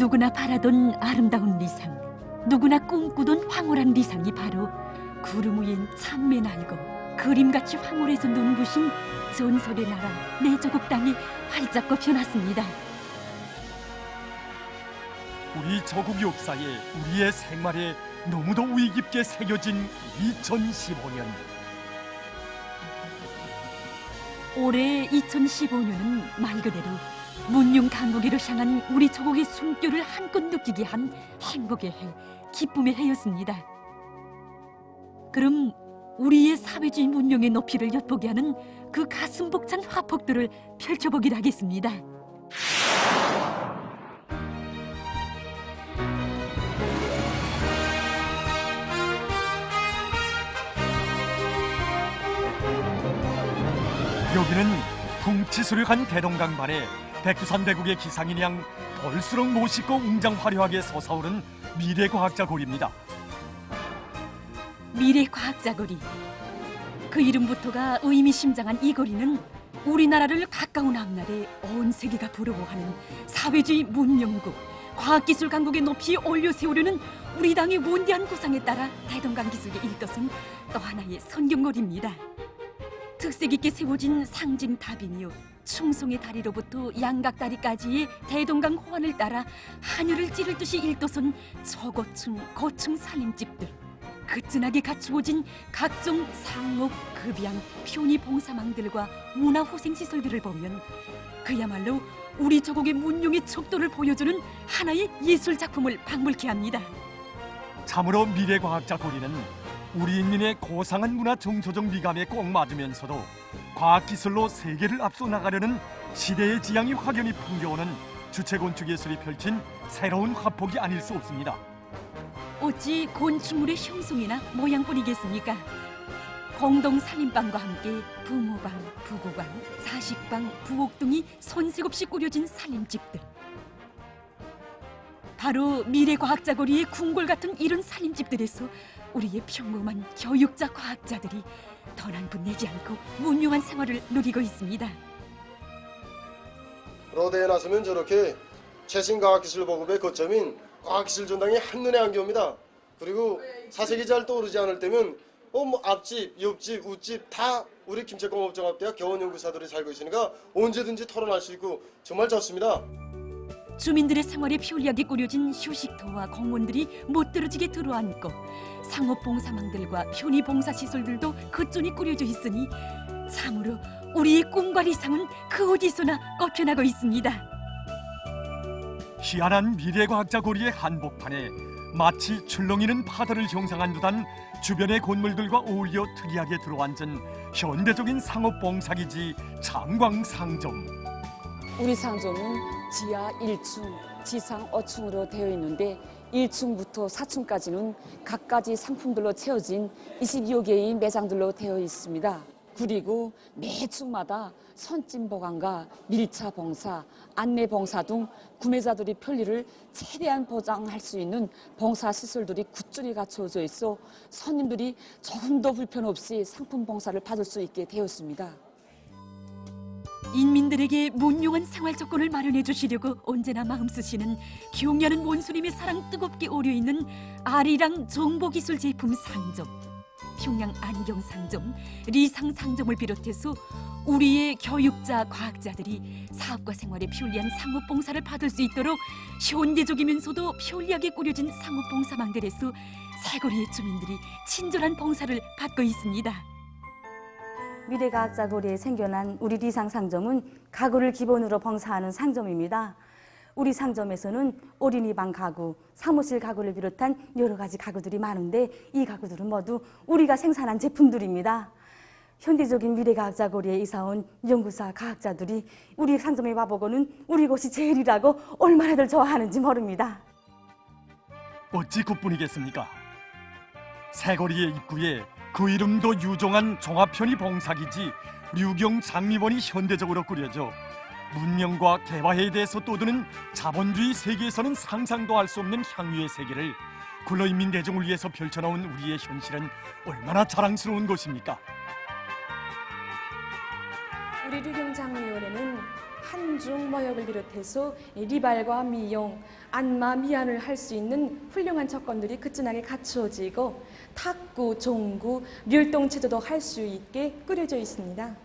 누구나 바라던 아름다운 리상, 누구나 꿈꾸던 황홀한 리상이 바로 구름 위엔 참매 날고 그림같이 황홀해서 눈부신 전설의 나라 내 조국 땅이 활짝 펴났습니다. 우리 저국 역사에 우리의 생활에 너무도 우리 깊게 새겨진 2015년 올해 2015년은 말 그대로 문명 강국으로 향한 우리 조국의 숨결을 한껏 느끼게 한 행복의 해, 기쁨의 해였습니다. 그럼 우리의 사회주의 문명의 높이를 엿보게 하는 그 가슴 벅찬 화폭들을 펼쳐보기로 하겠습니다. 여기는 풍치수륙한 대동강반에 백두산 대국의 기상인 양 볼수록 멋있고 웅장 화려하게 솟아오른 미래 과학자 고리입니다. 미래 과학자 거리. 그 이름부터가 의미심장한 이 거리는 우리나라를 가까운 앞날에 온 세계가 부러워하는 사회주의 문명국, 과학기술 강국의 높이 올려 세우려는 우리 당의 원대한 구상에 따라 대동강 기술에 일것은 또 하나의 선경거리입니다. 특색 있게 세워진 상징탑이며 충성의 다리로부터 양각다리까지의 대동강 호환을 따라 하늘을 찌를 듯이 일도선 저고층 고층 살림집들 그진하게 갖추어진 각종 상업, 급양, 편의 봉사망들과 문화후생시설들을 보면 그야말로 우리 조국의 문명의 척도를 보여주는 하나의 예술 작품을 방불케 합니다. 참으로 미래과학자 고리는 우리 인민의 고상한 문화 정서적 미감에 꼭 맞으면서도 과학기술로 세계를 앞서 나가려는 시대의 지향이 확연히 풍겨오는 주체 건축 예술이 펼친 새로운 화폭이 아닐 수 없습니다. 어찌 곤충물의 형성이나 모양뿐이겠습니까? 공동 살림방과 함께 부모방, 부고방, 사식방, 부엌 등이 손색 없이 꾸려진 살림집들. 바로 미래 과학자 거리의 궁궐 같은 이런 살림집들에서 우리의 평범한 교육자 과학자들이 덜한분 내지 않고 문명한 생활을 누리고 있습니다. 로데에 나서면 저렇게 최신 과학기술 보급의 거점인 과학기술 전당이 한눈에 안겨옵니다. 그리고 사색이 잘 떠오르지 않을 때면 어 뭐 앞집, 옆집, 우집 다 우리 김책공업종합대학 교원연구사들이 살고 있으니까 언제든지 토론할 수 있고 정말 좋습니다. 주민들의 생활에 편리하게 꾸려진 휴식터와 공원들이 못들어지게 들어앉고 상업봉사망들과 편의봉사시설들도 그존이 꾸려져 있으니 참으로 우리의 꿈과理想은 그 어디서나 꺾여나고 있습니다. 희한한 미래과학자 고리의 한복판에 마치 출렁이는 파도를 형상한 듯한 주변의 건물들과 어울려 특이하게 들어앉은 현대적인 상업봉사기지 장광상점. 우리 상점은 지하 1층, 지상 5층으로 되어 있는데 1층부터 4층까지는 각가지 상품들로 채워진 22여 개의 매장들로 되어 있습니다. 그리고 매 층마다 선찜 보관과 밀차 봉사, 안내 봉사 등 구매자들이 편리를 최대한 보장할 수 있는 봉사 시설들이 굳건히 갖춰져 있어 손님들이 조금도 불편 없이 상품 봉사를 받을 수 있게 되었습니다. 인민들에게 문용한 생활 조건을 마련해 주시려고 언제나 마음 쓰시는 경려는 원수님의 사랑 뜨겁게 오려 있는 아리랑 정보기술 제품 상점, 평양 안경 상점, 리상 상점을 비롯해서 우리의 교육자 과학자들이 사업과 생활에 편리한 상업 봉사를 받을 수 있도록 현대적이면서도 편리하게 꾸려진 상업 봉사망들에서 세거리의 주민들이 친절한 봉사를 받고 있습니다. 미래과학자 도리에 생겨난 우리 리상 상점은 가구를 기본으로 봉사하는 상점입니다. 우리 상점에서는 어린이방 가구, 사무실 가구를 비롯한 여러 가지 가구들이 많은데 이 가구들은 모두 우리가 생산한 제품들입니다. 현대적인 미래과학 자 고리에 이사온 연구사 과학자들이 우리 상점에 와보고는 우리 곳이 제일이라고 얼마나들 좋아하는지 모릅니다. 어찌 그뿐이겠습니까? 새거리의 입구에 그 이름도 유종한 종합편의 봉사기지 류경 장미원이 현대적으로 꾸려져 문명과 개화에 대해서 떠드는 자본주의 세계에서는 상상도 할 수 없는 향유의 세계를 굴러인민 대중을 위해서 펼쳐놓은 우리의 현실은 얼마나 자랑스러운 것입니까? 우리 류경 장의원에는 한중 무역을 비롯해서 리발과 미용, 안마, 미안을 할 수 있는 훌륭한 조건들이 그진하게 갖추어지고 탁구, 종구, 멸동 체조도 할 수 있게 꾸려져 있습니다.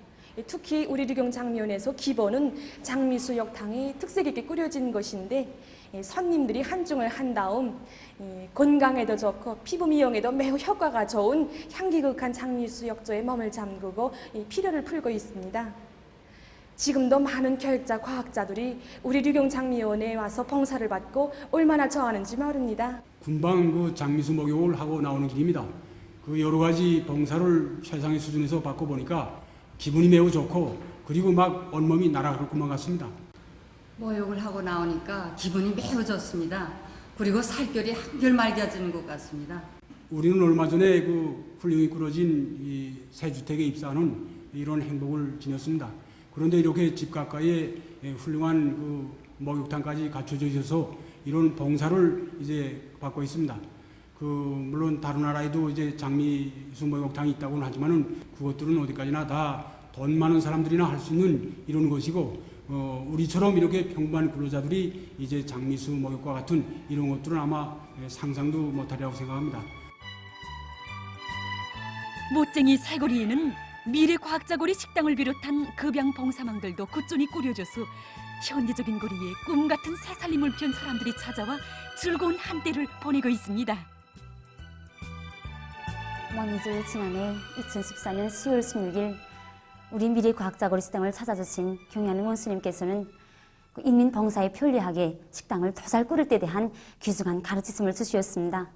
특히 우리 류경 장미원에서 기본은 장미수욕탕이 특색 있게 꾸려진 것인데 이 손님들이 한중을 한 다음 이 건강에도 좋고 피부 미용에도 매우 효과가 좋은 향기극한 장미수욕조에 몸을 잠그고 이 피로를 풀고 있습니다. 지금도 많은 교육자, 과학자들이 우리 류경 장미원에 와서 봉사를 받고 얼마나 좋아하는지 모릅니다. 군방 그 장미수 목욕을 하고 나오는 길입니다. 그 여러 가지 봉사를 최상의 수준에서 받고 보니까 기분이 매우 좋고 그리고 막 온몸이 날아갈 것만 같습니다. 목욕을 하고 나오니까 기분이 매우 좋습니다. 그리고 살결이 한결 맑아지는 것 같습니다. 우리는 얼마 전에 그 훌륭히 꾸려진 이 새 주택에 입사하는 이런 행복을 지녔습니다. 그런데 이렇게 집 가까이에 예, 훌륭한 그 목욕탕까지 갖춰져 있어서 이런 봉사를 이제 받고 있습니다. 그 물론 다른 나라에도 이제 장미 수 목욕탕이 있다고는 하지만은 그것들은 어디까지나 다 돈 많은 사람들이나 할 수 있는 이런 것이고 어, 우리처럼 이렇게 평범한 근로자들이 이제 장미수 목욕과 같은 이런 것들은 아마 예, 상상도 못하리라고 생각합니다. 못쟁이 새거리에는 미래 과학자고리 식당을 비롯한 급양 봉사망들도 꾸준히 꾸려져서 현대적인 거리에 꿈 같은 새살림을 편 사람들이 찾아와 즐거운 한때를 보내고 있습니다. 먼 2주 지난해 2014년 10월 16일 우리 미래 과학자고리 식당을 찾아주신 경야는 원수님께서는 그 인민 봉사에 편리하게 식당을 더 잘 꾸릴 때 대한 귀중한 가르치심을 주셨습니다.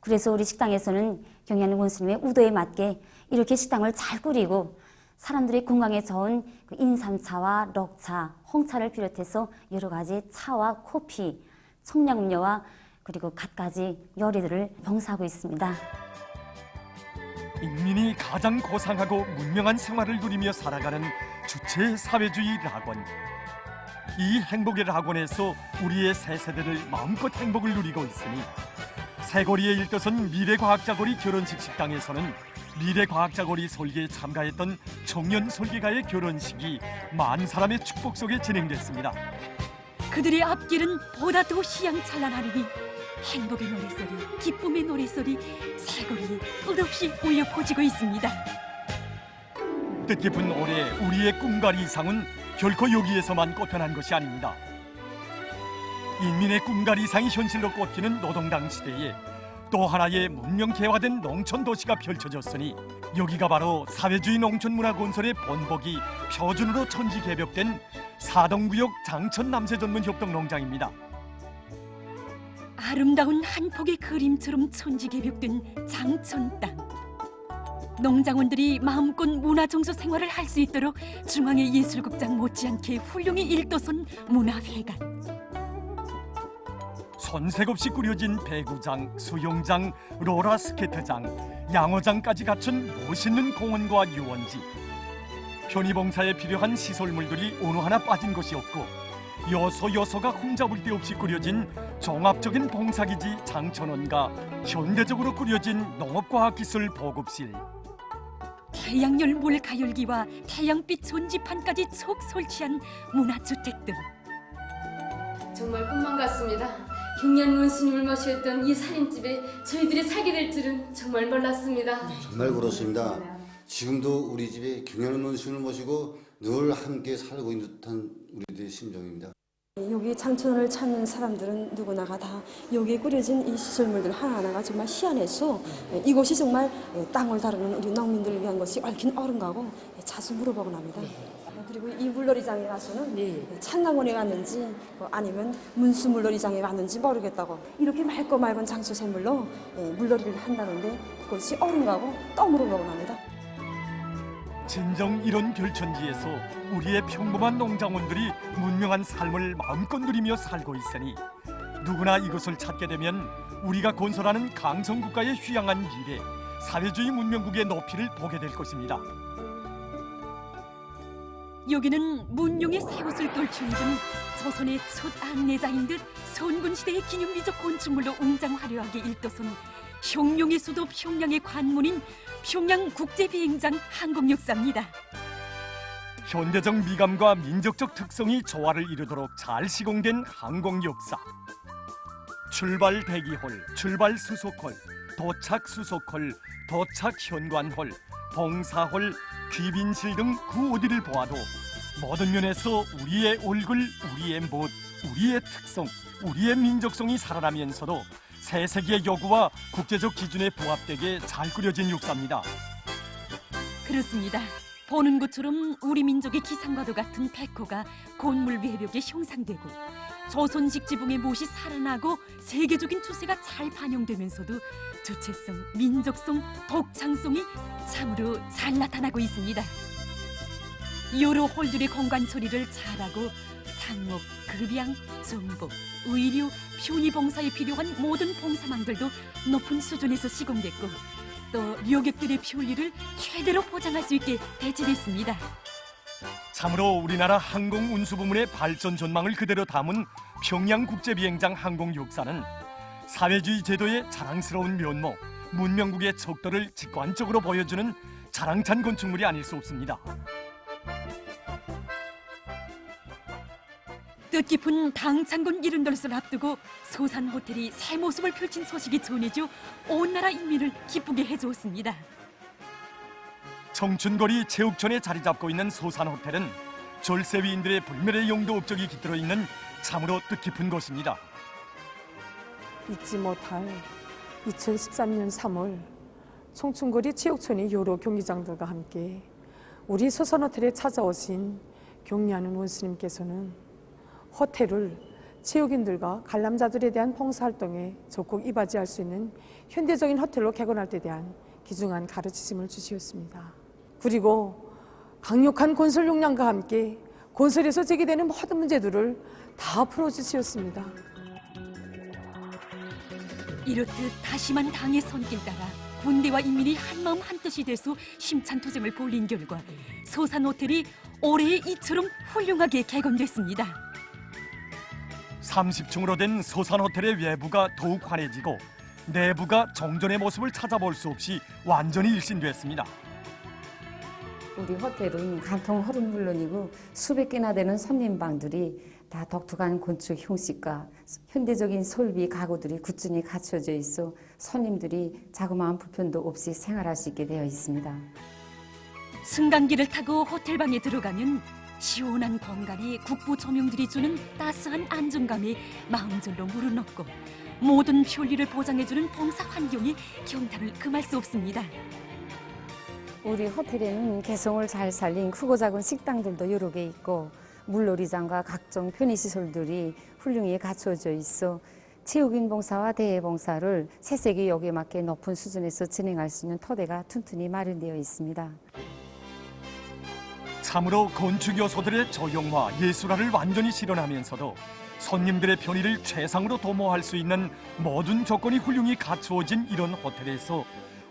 그래서 우리 식당에서는 경야는 원수님의 우도에 맞게 이렇게 식당을 잘 꾸리고 사람들이 건강에 좋은 그 인삼차와 럭차, 홍차를 비롯해서 여러 가지 차와 커피, 청량음료와 그리고 갖가지 요리들을 봉사하고 있습니다. 인민이 가장 고상하고 문명한 생활을 누리며 살아가는 주체 사회주의 낙원. 이 행복의 낙원에서 우리의 새 세대를 마음껏 행복을 누리고 있으니 새거리에 일떠선 미래 과학자거리 결혼식 식당에서는 미래 과학자거리 설계에 참가했던 청년 설계가의 결혼식이 만 사람의 축복 속에 진행됐습니다. 그들의 앞길은 보다 더 희양찬란하리니 행복의 노래소리, 기쁨의 노래소리 새거리에 끝없이 울려 퍼지고 있습니다. 뜻깊은 올해 우리의 꿈과 이상은 결코 여기에서만 꽃펴난 것이 아닙니다. 인민의 꿈과 이상이 현실로 꼽히는 노동당 시대에 또 하나의 문명 개화된 농촌 도시가 펼쳐졌으니 여기가 바로 사회주의 농촌 문화 건설의 본보기 표준으로 천지 개벽된 사동구역 장천 남세 전문 협동 농장입니다. 아름다운 한 폭의 그림처럼 천지개벽된 장천 땅. 농장원들이 마음껏 문화 정서 생활을 할 수 있도록 중앙의 예술극장 못지않게 훌륭히 일떠선 문화회관. 손색 없이 꾸려진 배구장, 수영장, 롤러스케이트장, 양어장까지 갖춘 멋있는 공원과 유원지. 편의봉사에 필요한 시설물들이 어느 하나 빠진 것이 없고 여소 여소가 흠잡을 데 없이 꾸려진 종합적인 봉사기지 장천원과 현대적으로 꾸려진 농업과학기술 보급실. 태양열 물 가열기와 태양빛 전지판까지 촉 설치한 문화주택 등 정말 꿈만 같습니다. 경년 스님을 모셨던 이 살림집에 저희들이 살게 될 줄은 정말 몰랐습니다. 정말 그렇습니다. 지금도 우리 집에 경연한 원수를 모시고 늘 함께 살고 있는 듯한 우리들의 심정입니다. 여기 장천을 찾는 사람들은 누구나가 다 여기에 꾸려진 이 시설물들 하나하나가 정말 희한해서 이곳이 정말 땅을 다루는 우리 농민들을 위한 것이 얽힌 어른가고 자주 물어보곤 합니다. 그리고 이 물놀이장에 가서는 창강원에 갔는지 뭐 아니면 문수 물놀이장에 갔는지 모르겠다고 이렇게 맑고 맑은 장수 샘물로 물놀이를 한다는데 그것이 어른가고 또 물어보곤 합니다. 진정 이런 별천지에서 우리의 평범한 농장원들이 문명한 삶을 마음껏 누리며 살고 있으니 누구나 이것을 찾게 되면 우리가 건설하는 강성국가의 휘양한 미래, 사회주의 문명국의 높이를 보게 될 것입니다. 여기는 문용의 새 옷을 떨쳐 입은 조선의 첫 안내자인 듯 선군 시대의 기념비적 건축물로 웅장 화려하게 일떠선 형룡의 수도 평양의 관문인 평양 국제비행장 항공역사입니다. 현대적 미감과 민족적 특성이 조화를 이루도록 잘 시공된 항공 역사. 출발 대기홀, 출발 수속홀, 도착 수속홀, 도착 현관홀, 봉사홀, 귀빈실 등 그 어디를 보아도 모든 면에서 우리의 얼굴, 우리의 멋, 우리의 특성, 우리의 민족성이 살아나면서도 새 세기의 요구와 국제적 기준에 부합되게 잘 꾸려진 역사입니다. 그렇습니다. 보는 것처럼 우리 민족의 기상과도 같은 백호가 곤물 외벽에 형상되고 조선식 지붕의 못이 살아나고 세계적인 추세가 잘 반영되면서도 주체성, 민족성, 독창성이 참으로 잘 나타나고 있습니다. 여러 홀들의 공간 처리를 잘하고 상목, 급양, 정복, 의료, 편의 봉사에 필요한 모든 봉사망들도 높은 수준에서 시공됐고 또 료객들의 편리를 최대로 보장할 수 있게 배치됐습니다. 참으로 우리나라 항공 운수 부문의 발전 전망을 그대로 담은 평양 국제비행장 항공 역사는 사회주의 제도의 자랑스러운 면모, 문명국의 척도를 직관적으로 보여주는 자랑찬 건축물이 아닐 수 없습니다. 뜻깊은 당창군 이른돌을 앞두고 소산 호텔이 새 모습을 펼친 소식이 전해져 온 나라 인민을 기쁘게 해주었습니다. 청춘거리 체육촌에 자리 잡고 있는 소산 호텔은 절세위인들의 불멸의 용도 업적이 깃들어 있는 참으로 뜻깊은 곳입니다. 잊지 못할 2013년 3월 청춘거리 체육촌의 여러 경기장들과 함께 우리 소선호텔에 찾아오신 경리하는 원수님께서는 호텔을 체육인들과 관람자들에 대한 봉사활동에 적극 이바지할 수 있는 현대적인 호텔로 개건할 때 대한 기중한 가르치심을 주시었습니다. 그리고 강력한 건설 역량과 함께 건설에서 제기되는 모든 문제들을 다 풀어주시었습니다. 이렇듯 다시만 당의 손길 따라 군대와 인민이 한마음 한뜻이 돼서 힘찬 투쟁을 벌린 결과 소산 호텔이 올해의 이처럼 훌륭하게 개건됐습니다. 30층으로 된 소산 호텔의 외부가 더욱 환해지고 내부가 정전의 모습을 찾아볼 수 없이 완전히 일신됐습니다. 우리 호텔은 간통 홀은 물론이고 수백 개나 되는 손님방들이 다 독특한 건축 형식과 현대적인 설비 가구들이 꾸준히 갖춰져 있어 손님들이 자그마한 불편도 없이 생활할 수 있게 되어 있습니다. 승강기를 타고 호텔 방에 들어가면 시원한 공간이 국부 조명들이 주는 따스한 안정감에 마음절로 무르넣고 모든 편리를 보장해주는 봉사 환경이 경탄을 금할 수 없습니다. 우리 호텔에는 개성을 잘 살린 크고 작은 식당들도 여러 개 있고 물놀이장과 각종 편의시설들이 훌륭히 갖춰져 있어 체육인 봉사와 대외 봉사를 새세기 역에 맞게 높은 수준에서 진행할 수 있는 토대가 튼튼히 마련되어 있습니다. 참으로 건축 요소들의 조형화, 예술화를 완전히 실현하면서도 손님들의 편의를 최상으로 도모할 수 있는 모든 조건이 훌륭히 갖추어진 이런 호텔에서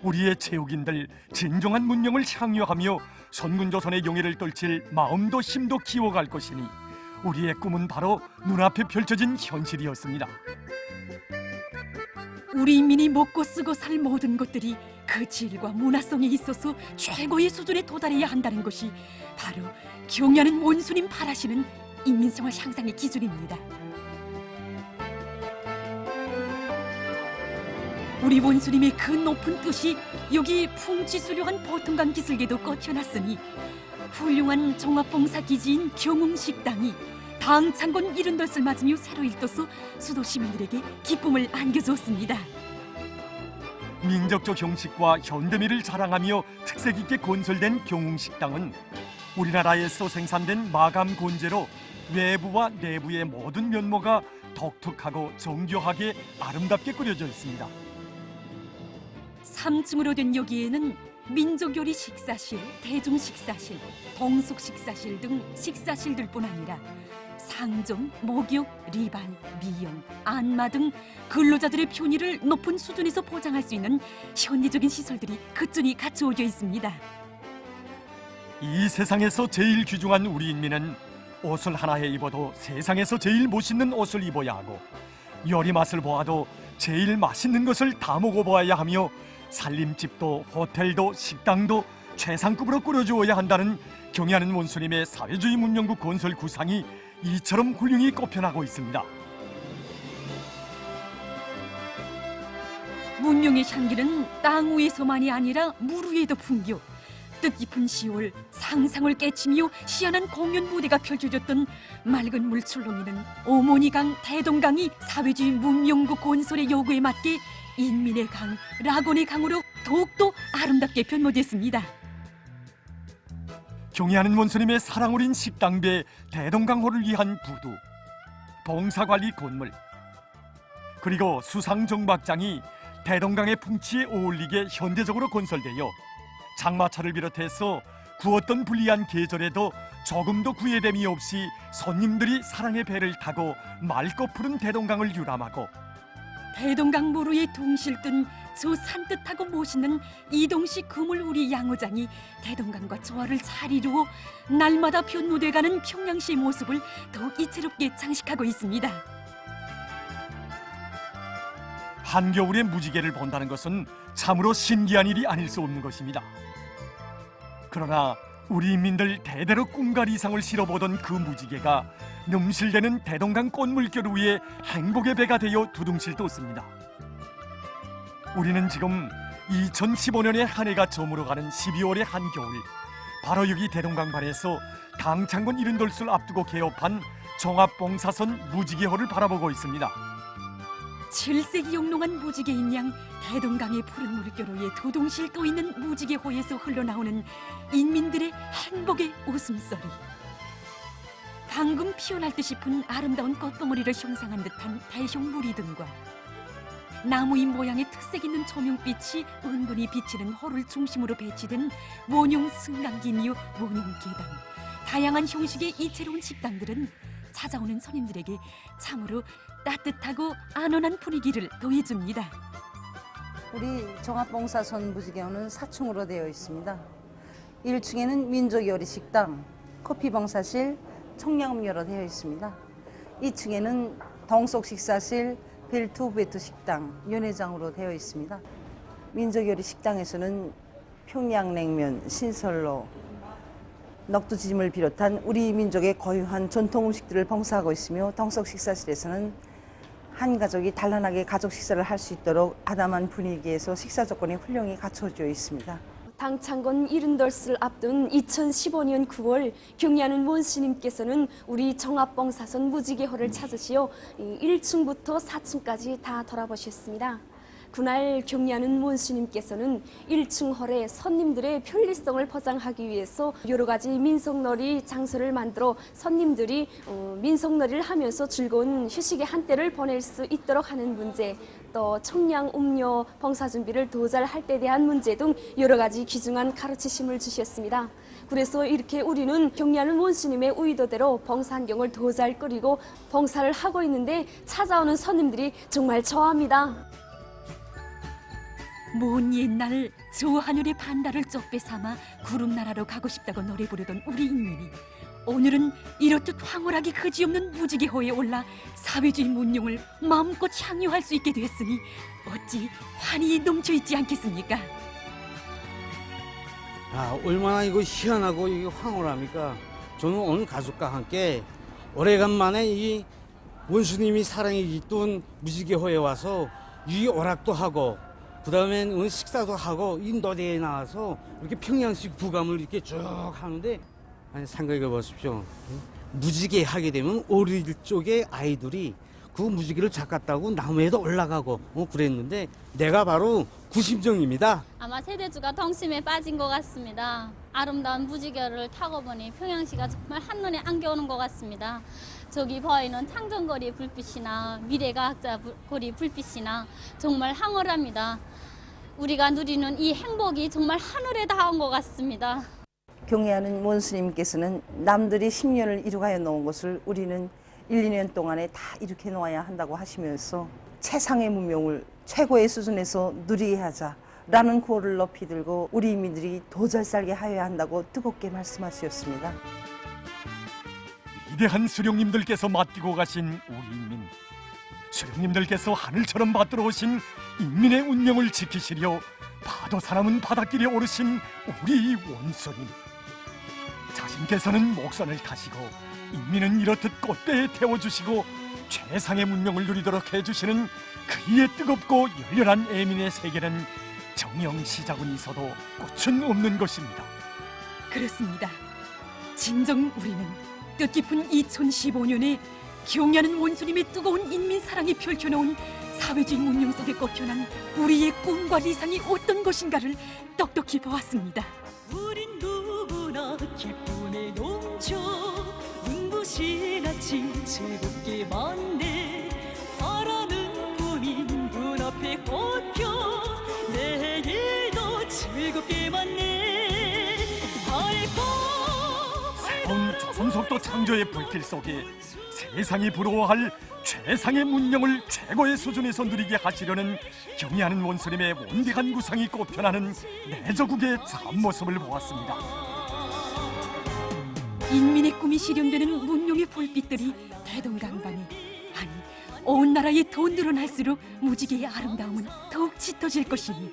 우리의 체육인들 진정한 문명을 향유하며 선군조선의 용의를 떨칠 마음도 힘도 키워갈 것이니 우리의 꿈은 바로 눈앞에 펼쳐진 현실이었습니다. 우리 인민이 먹고 쓰고 살 모든 것들이 그 질과 문화성에 있어서 최고의 수준에 도달해야 한다는 것이 바로 경야는 원수님 바라시는 인민생활 향상의 기준입니다. 우리 원수님의 그 높은 뜻이 여기 풍치수려한 보통강 기슭에도 꽂혀놨으니 훌륭한 종합봉사 기지인 경웅식당이 당창곤 이른돌을 맞으며 새로 일떠서 수도 시민들에게 기쁨을 안겨주었습니다. 민족적 형식과 현대미를 자랑하며 특색 있게 건설된 경웅식당은 우리나라에서 생산된 마감 곤재로 외부와 내부의 모든 면모가 독특하고 정교하게 아름답게 꾸려져 있습니다. 3층으로 된 여기에는 민족요리 식사실, 대중 식사실, 동속 식사실 등 식사실들뿐 아니라 상점, 목욕, 리발, 미용, 안마 등 근로자들의 편의를 높은 수준에서 보장할 수 있는 현대적인 시설들이 그준히 갖추어져 있습니다. 이 세상에서 제일 귀중한 우리 인민은 옷을 하나에 입어도 세상에서 제일 멋있는 옷을 입어야 하고 요리 맛을 보아도 제일 맛있는 것을 다 먹어보아야 하며 살림집도 호텔도 식당도 최상급으로 꾸려주어야 한다는 경애하는 원수님의 사회주의 문명국 건설 구상이 이처럼 훌륭히 꼽혀나고 있습니다. 문명의 향기는 땅 위에서만이 아니라 물 위에도 풍겨 뜻깊은 10월 상상을 깨치며 희한한 공연 무대가 펼쳐졌던 맑은 물출렁이는 오모니강 대동강이 사회주의 문명국 건설의 요구에 맞게 인민의 강, 라곤의 강으로 더욱더 아름답게 변모됐습니다. 경애하는 원수님의 사랑 어린 식당배 대동강호를 위한 부두, 봉사관리 건물, 그리고 수상정박장이 대동강의 풍치에 어울리게 현대적으로 건설되어 장마철을 비롯해서 구었던 불리한 계절에도 조금도 구애됨이 없이 손님들이 사랑의 배를 타고 맑고 푸른 대동강을 유람하고 대동강 모루에 둥실 뜬저 산뜻하고 멋있는 이동식 그물우리 양어장이 대동강과 조화를 잘 이루어 날마다 변모돼가는 평양시의 모습을 더욱 이채롭게 장식하고 있습니다. 한겨울에 무지개를 본다는 것은 참으로 신기한 일이 아닐 수 없는 것입니다. 그러나 우리 인민들 대대로 꿈갈 이상을 실어보던 그 무지개가 넘실대는 대동강 꽃물결 위에 행복의 배가 되어 두둥실 돋습니다. 우리는 지금 2015년의 한 해가 저물어가는 12월의 한겨울 바로 여기 대동강반에서 강창군 이른돌수를 앞두고 개업한 종합봉사선 무지개호를 바라보고 있습니다. 칠색이 영롱한 무지개인 양 대동강의 푸른 물결 위에 도동실 떠 있는 무지개호에서 흘러나오는 인민들의 행복의 웃음소리. 방금 피어날 듯 싶은 아름다운 꽃봉오리를 형상한 듯한 대형 무리 등과 나무인 모양의 특색 있는 조명빛이 은근히 비치는 호를 중심으로 배치된 원용 승강기며 원용 계단, 다양한 형식의 이채로운 식당들은 찾아오는 손님들에게 참으로 따뜻하고 안온한 분위기를 더해줍니다. 우리 종합봉사선 무지개호는 4층으로 되어 있습니다. 1층에는 민족 요리 식당, 커피 봉사실, 청량음료로 되어 있습니다. 2층에는 동속 식사실, 벨트 후베트 식당, 연회장으로 되어 있습니다. 민족 요리 식당에서는 평양냉면, 신설로, 넉두지짐을 비롯한 우리 민족의 고유한 전통 음식들을 봉사하고 있으며 동속 식사실에서는 한 가족이 단란하게 가족 식사를 할 수 있도록 아담한 분위기에서 식사 조건이 훌륭히 갖춰져 있습니다. 당 창건 이른덜스를 앞둔 2015년 9월 경리하는 원스님께서는 우리 정합봉사선 무지개호를 찾으시어 1층부터 4층까지 다 돌아보셨습니다. 그날 경리하는 원수님께서는 1층 홀에 손님들의 편리성을 보장하기 위해서 여러 가지 민속놀이 장소를 만들어 손님들이 어, 민속놀이를 하면서 즐거운 휴식의 한때를 보낼 수 있도록 하는 문제, 또 청량 음료 봉사 준비를 더잘할 때 대한 문제 등 여러 가지 귀중한 가르치심을 주셨습니다. 그래서 이렇게 우리는 경리하는 원수님의 의도대로 봉사 환경을 더잘 꾸리고 봉사를 하고 있는데 찾아오는 손님들이 정말 좋아합니다. 먼 옛날 저 하늘의 반달을 쪽배 삼아 구름 나라로 가고 싶다고 노래 부르던 우리 인민이 오늘은 이렇듯 황홀하게 그지없는 무지개호에 올라 사회주의 문명을 마음껏 향유할 수 있게 됐으니 어찌 환히 넘쳐 있지 않겠습니까? 아, 얼마나 이거 희한하고 이게 황홀합니까? 저는 오늘 가족과 함께 오래간만에 이 원수님이 사랑이 깃둔 무지개호에 와서 이 오락도 하고 그 다음에 식사도 하고 인도대에 나와서 이렇게 평양식 부감을 이렇게 쭉 하는데 아니 생각해 보십시오. 무지개 하게 되면 어릴 쪽에 아이들이 그 무지개를 잡았다고 나무에도 올라가고 어, 그랬는데 내가 바로 구심정입니다. 아마 세대주가 덩심에 빠진 것 같습니다. 아름다운 무지개를 타고 보니 평양시가 정말 한눈에 안겨오는 것 같습니다. 저기 보이는 창정거리 불빛이나 미래과학자 불- 거리 불빛이나 정말 황홀합니다. 우리가 누리는 이 행복이 정말 하늘에 닿은 것 같습니다. 경애하는 원수님께서는 남들이 10년을 이루가여 놓은 것을 우리는 1, 2년 동안에 다 이렇게 놓아야 한다고 하시면서 최상의 문명을 최고의 수준에서 누리게 하자 라는 구호를 높이 들고 우리 인민들이 더 잘 살게 하여야 한다고 뜨겁게 말씀하셨습니다. 위대한 수령님들께서 맡기고 가신 우리 인민 수령님들께서 하늘처럼 받들어 오신 인민의 운명을 지키시려 파도 사람은 바닷길에 오르신 우리 원수님 자신께서는 목선을 타시고 인민은 이렇듯 꽃대에 태워주시고 최상의 문명을 누리도록 해주시는 그이의 뜨겁고 열렬한 애민의 세계는 정령 시작은 있어도 꽃은 없는 것입니다. 그렇습니다. 진정 우리는 뜻깊은 2015년 에 경야는 원수님의 뜨거운 인민 사랑이 펼쳐놓은 사회주의 문명 속에 꼽혀난 우리의 꿈과理想이 어떤 것인가를 똑똑히 보았습니다. 우린 누구나 기쁨의 농조 눈부시같이 즐겁게 만내 바라는 꿈이 눈앞에 꽂혀 내일도 즐겁게 만내 밝고 새로운 조선속도 창조의 불길 속에 세상이 부러워할 최상의 문명을 최고의 수준에서 누리게 하시려는 경의하는 원수님의 원대한 구상이 꼽혀나는 내저국의 참 모습을 보았습니다. 인민의 꿈이 실현되는 문명의 불빛들이 대동강반에 아니 온 나라에 더 늘어날수록 무지개의 아름다움은 더욱 짙어질 것이니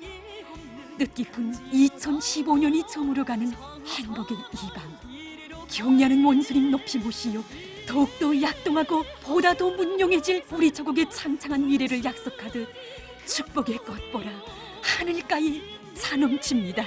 뜻깊은 2015년이 저물어가는 행복의 이밤 경야는 원수님 높이 모시어 더욱더 약동하고 보다 더 문명해질 우리 조국의 창창한 미래를 약속하듯 축복의 꽃보라 하늘가에 사넘칩니다.